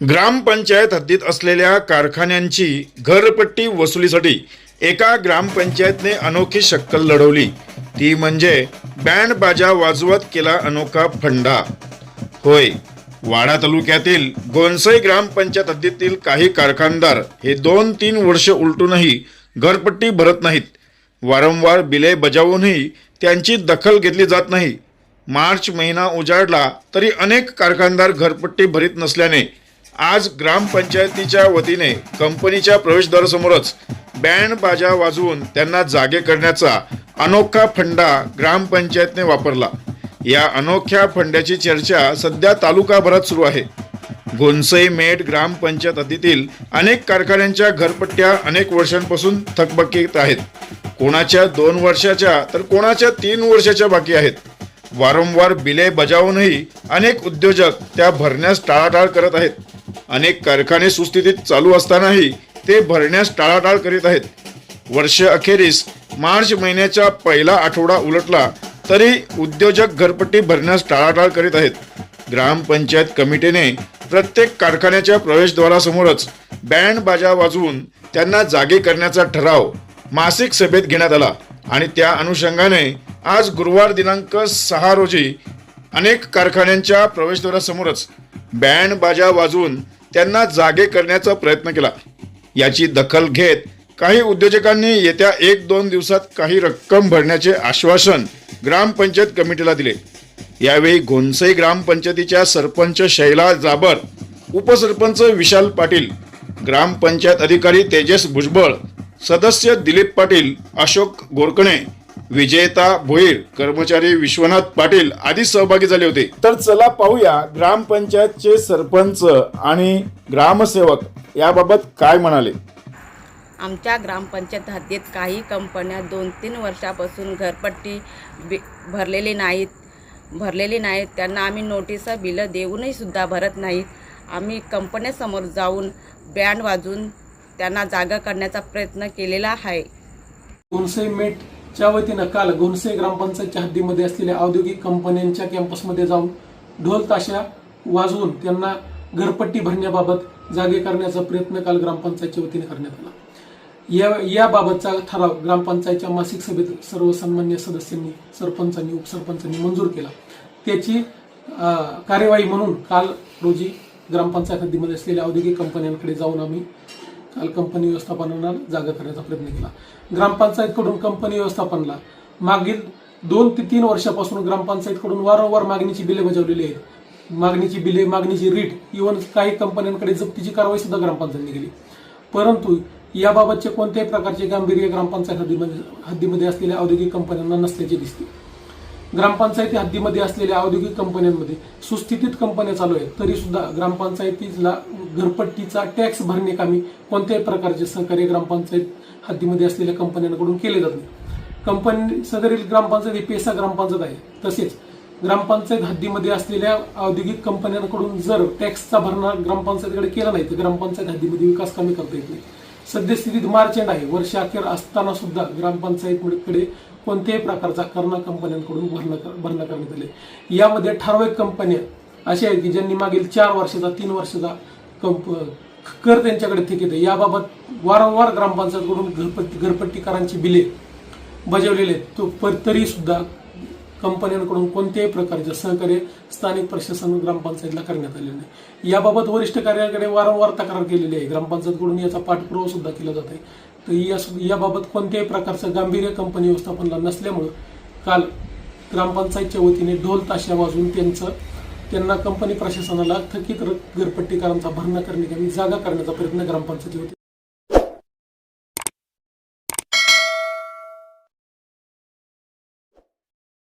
ग्रामपंचायत हद्दीत असलेल्या कारखान्यांची घरपट्टी वसुलीसाठी एका ग्रामपंचायतने अनोखी शक्कल लढवली. ती म्हणजे बँड बाजा वाजवत केला अनोखा फंडा. होय वाडा तालुक्यातील गोनसई ग्रामपंचायत हद्दीतील काही कारखानदार हे दोन तीन वर्ष उलटूनही घरपट्टी भरत नाहीत. वारंवार बिले बजावूनही त्यांची दखल घेतली जात नाही. मार्च महिना उजाडला तरी अनेक कारखानदार घरपट्टी भरीत नसल्याने आज ग्रामपंचायतीच्या वतीने कंपनीच्या प्रवेशद्वारासमोरच बँड बाजा वाजवून त्यांना जागे करण्याचा अनोखा फंडा ग्रामपंचायतने वापरला. या अनोख्या फंड्याची चर्चा सध्या तालुकाभरात सुरू आहे. गोंसई मेट ग्रामपंचायत हद्दीतील अनेक कारखान्यांच्या घरपट्ट्या अनेक वर्षांपासून थकबकीत आहेत. कोणाच्या दोन वर्षाच्या तर कोणाच्या तीन वर्षाच्या बाकी आहेत. वारंवार बिले बजावूनही अनेक उद्योजक त्या भरण्यास टाळाटाळ करत आहेत. अनेक कारखाने सुस्थितीत चालू असतानाही ते भरण्यास टाळाटाळ करीत आहेत. वर्ष अखेरीस मार्च महिन्याचा पहिला आठवडा उलटला तरी उद्योजक घरपट्टी भरण्यास टाळाटाळ करीत आहेत. ग्रामपंचायत कमिटीने प्रत्येक कारखान्याच्या प्रवेशद्वारासमोरच बँड बाजा वाजवून त्यांना जागे करण्याचा ठराव मासिक सभेत घेण्यात आला आणि त्या अनुषंगाने आज गुरुवार दिनांक सहा रोजी अनेक कारखान्यांच्या प्रवेशद्वारासमोरच बँड बाजा वाजवून त्यांना जागे करण्याचा प्रयत्न केला. याची दखल घेत काही उद्योजकांनी येत्या एक दोन दिवसात काही रक्कम भरण्याचे आश्वासन ग्रामपंचायत कमिटीला दिले. यावेळी घोणसई ग्रामपंचायतीच्या सरपंच शैला जाबर उपसरपंच विशाल पाटील ग्रामपंचायत अधिकारी तेजस भुजबळ सदस्य दिलीप पाटील अशोक गोरकणे विजेता भोईर कर्मचारी विश्वनाथ पाटील आदी सहभागी झाले होते. तर चला पाहूया ग्रामपंचायतचे सरपंच आणि ग्रामसेवक याबाबत काय म्हणाले. आमच्या ग्रामपंचायत हद्दीत काही कंपन्या दोन तीन वर्षापासून घरपट्टी बि भरलेली नाहीत. भरलेली नाहीत. त्यांना आम्ही नोटिसा बिलं देऊनही सुद्धा भरत नाहीत. आम्ही कंपन्यासमोर जाऊन बँड वाजवून त्यांना जागा करण्याचा प्रयत्न केलेला आहे. च्या वतीनं काल गोनसे ग्रामपंचायतच्या हद्दीमध्ये असलेल्या औद्योगिक कंपन्यांच्या कॅम्पसमध्ये जाऊन ढोल ताशा वाजवून त्यांना घरपट्टी भरण्याबाबत जागे करण्याचा प्रयत्न काल ग्रामपंचायतच्या वतीने करण्यात आला. या याबाबतचा ठराव ग्रामपंचायतच्या मासिक सभेत सर्वसन्मान्य सदस्यांनी सरपंचांनी उपसरपंचांनी मंजूर केला. त्याची कार्यवाही म्हणून काल रोजी ग्रामपंचायत हद्दीमध्ये असलेल्या औद्योगिक कंपन्यांकडे जाऊन आम्ही काल कंपनी व्यवस्थापनाला जागा करण्याचा प्रयत्न केला. ग्रामपंचायतकडून कंपनी व्यवस्थापनाला मागील दोन ते तीन वर्षापासून ग्रामपंचायतकडून वारंवार मागणीची बिले बजावलेली आहेत. मागणीची बिले मागणीची रीट इव्हन काही कंपन्यांकडे जप्तीची कारवाई सुद्धा ग्रामपंचायतने केली. परंतु याबाबतचे कोणत्याही प्रकारचे गांभीर्य ग्रामपंचायत हद्दीमध्ये हद्दीमध्ये असलेल्या औद्योगिक कंपन्यांना नसल्याचे दिसते. ग्रामपंचायती हद्दीमध्ये असलेल्या औद्योगिक कंपन्यांमध्ये सुस्थितीत कंपन्या चालू आहेत. तरी सुद्धा ग्रामपंचायतीला घरपट्टीचा टॅक्स भरणे कामी कोणत्याही प्रकारचे सहकार्य ग्रामपंचायत हद्दीमध्ये असलेल्या कंपन्यांकडून केले जात नाही. कंपनी सदरील ग्रामपंचायत ही पेसा ग्रामपंचायत आहे. तसेच ग्रामपंचायत हद्दीमध्ये असलेल्या औद्योगिक कंपन्यांकडून जर टॅक्सचा भरणा ग्रामपंचायतीकडे केला नाही तर ग्रामपंचायत हद्दीमध्ये विकास कामे करता येत नाही सद्यस्थितीत मार्चंड आहे. वर्ष अखेर असताना सुद्धा ग्रामपंचायतकडे कोणत्याही प्रकारचा करणा कंपन्यांकडून भरणा भरणा करण्यात आले. यामध्ये ठराविक कंपन्या अशा आहेत की ज्यांनी मागील चार वर्षाचा तीन वर्षाचा कंप कर त्यांच्याकडे थकीत आहे. याबाबत वारंवार ग्रामपंचायतकडून घरपट्टी घरपट्टीकरांची बिले बजावलेले आहेत. तो पर- तरी सुद्धा कंपन्यांकडून कोणत्याही प्रकारचे सहकार्य स्थानिक प्रशासन ग्रामपंचायतला करण्यात आलेलं नाही. याबाबत वरिष्ठ कार्यालयाकडे वारंवार तक्रार केलेली आहे. ग्रामपंचायतकडून याचा पाठपुरावा सुद्धा केला जात आहे. तर या याबाबत कोणत्याही प्रकारचं गांभीर्य कंपनी व्यवस्थापनला नसल्यामुळं काल ग्रामपंचायतच्या वतीने ढोल ताशा वाजवून त्यांचं त्यांना कंपनी प्रशासनाला थकीत घरपट्टीकारांचा भरणा करणे जागा करण्याचा प्रयत्न ग्रामपंचायती होती.